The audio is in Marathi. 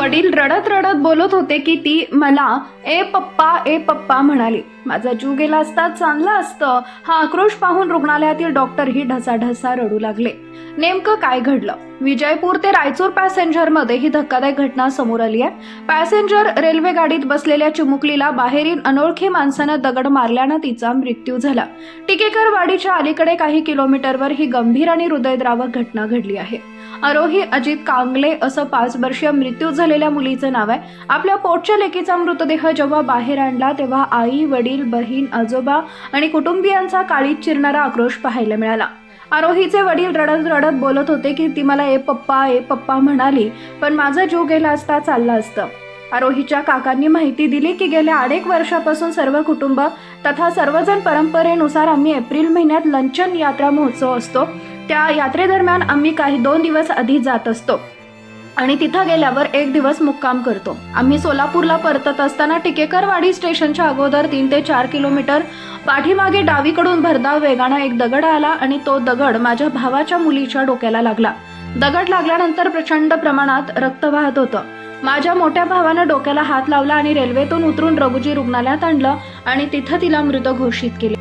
वडील रडत रडत बोलत होते की ती मला ए पप्पा ए पप्पा म्हणाली. माझा जीव गेला असता चांगलं असतं. हा आक्रोश पाहून रुग्णालयातील डॉक्टरही ढसाढसा रडू लागले. नेमकं काय घडलं? विजयपूर ते रायचूर पॅसेंजरमध्ये ही धक्कादायक घटना समोर आली आहे. पॅसेंजर रेल्वे गाडीत बसलेल्या चिमुकलीला बाहेरील अनोळखी माणसानं दगड मारल्यानं तिचा मृत्यू झाला. टिकेकर वाडीच्या अलीकडे काही किलोमीटरवर ही गंभीर आणि हृदयद्रावक घटना घडली आहे. आरोही अजित कांगले असं पाच वर्षीय मृत्यू झालेल्या मुलीचं नाव आहे. आपल्या पोटच्या लेकीचा मृतदेह जेव्हा बाहेर आणला तेव्हा आई वडील बहीण आजोबा आणि कुटुंबियांचा काळीत चिरणारा आक्रोश पाहायला मिळाला. आरोहीचे वडील रडत रडत बोलत होते की ती मला ए पप्पा ए पप्पा म्हणाली पण माझा जीव गेला असता चालला असतं. आरोहीच्या काकांनी माहिती दिली की गेल्या अनेक वर्षापासून सर्व कुटुंब तथा सर्वजण परंपरेनुसार आम्ही एप्रिल महिन्यात लंचन यात्रा महोत्सव असतो. त्या यात्रेदरम्यान आम्ही काही दोन दिवस आधी जात असतो. आणि तिथं गेल्यावर एक दिवस मुक्काम करतो. आम्ही सोलापूरला परतत असताना टिकेकरवाडी स्टेशनच्या अगोदर तीन ते चार किलोमीटर पाठीमागे डावीकडून भरधाव वेगानं एक दगड आला आणि तो दगड माझ्या भावाच्या मुलीच्या डोक्याला लागला. दगड लागल्यानंतर प्रचंड प्रमाणात रक्त वाहत होतं. माझ्या मोठ्या भावानं डोक्याला हात लावला आणि रेल्वेतून उतरून रघुजी रुग्णालयात आणलं आणि तिथं तिला मृत घोषित केले.